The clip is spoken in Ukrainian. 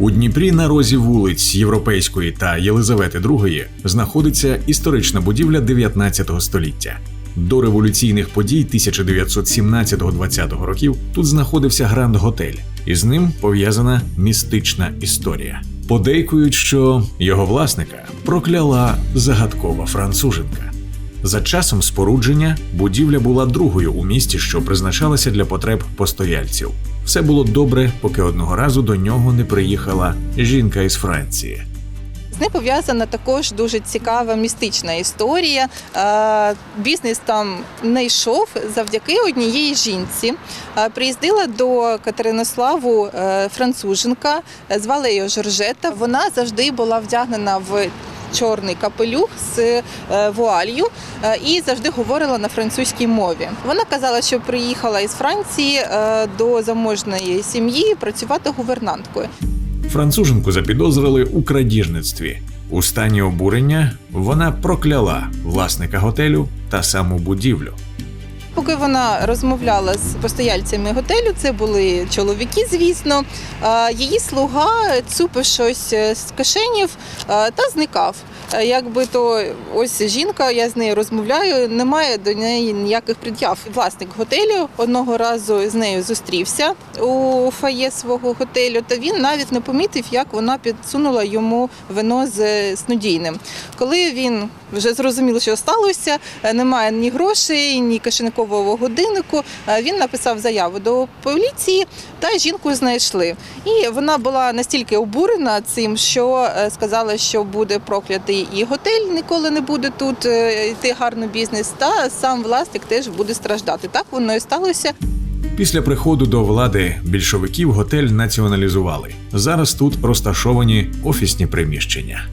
У Дніпрі на розі вулиць Європейської та Єлизавети II знаходиться історична будівля 19 століття. До революційних подій 1917-20 років тут знаходився Гранд Готель, і з ним пов'язана містична історія. Подейкують, що його власника прокляла загадкова француженка. За часом спорудження будівля була другою у місті, що призначалася для потреб постояльців. Все було добре, поки одного разу до нього не приїхала жінка із Франції. З ним пов'язана також дуже цікава містична історія. Е, Бізнес там не йшов завдяки однієї жінці. Е, Приїздила до Катеринославу е, француженка, звали її Жоржета. Вона завжди була вдягнена в чорний капелюх з е, вуалью е, і завжди говорила на французькій мові. Вона казала, що приїхала із Франції е, до заможної сім'ї працювати гувернанткою. Француженку запідозрили у крадіжництві. У стані обурення вона прокляла власника готелю та саму будівлю. Поки вона розмовляла з постояльцями готелю, це були чоловіки, звісно. е, Її слуга цупив щось з кишенів е, та зникав. Е, Якби то ось жінка, я з нею розмовляю, немає до неї ніяких пред'яв. Власник готелю одного разу з нею зустрівся у фає свого готелю, та він навіть не помітив, як вона підсунула йому вино з снодійним. Коли він вже зрозумів, що сталося, е, немає ні грошей, ні кишенькового годиннику. е, Він написав заяву до поліції та жінку знайшли. І вона була настільки обурена цим, що е, сказала, що буде проклятий і готель ніколи не буде тут е, йти гарно бізнес, та сам власник теж буде страждати. Так воно і сталося. Після приходу до влади більшовиків готель націоналізували. Зараз тут розташовані офісні приміщення.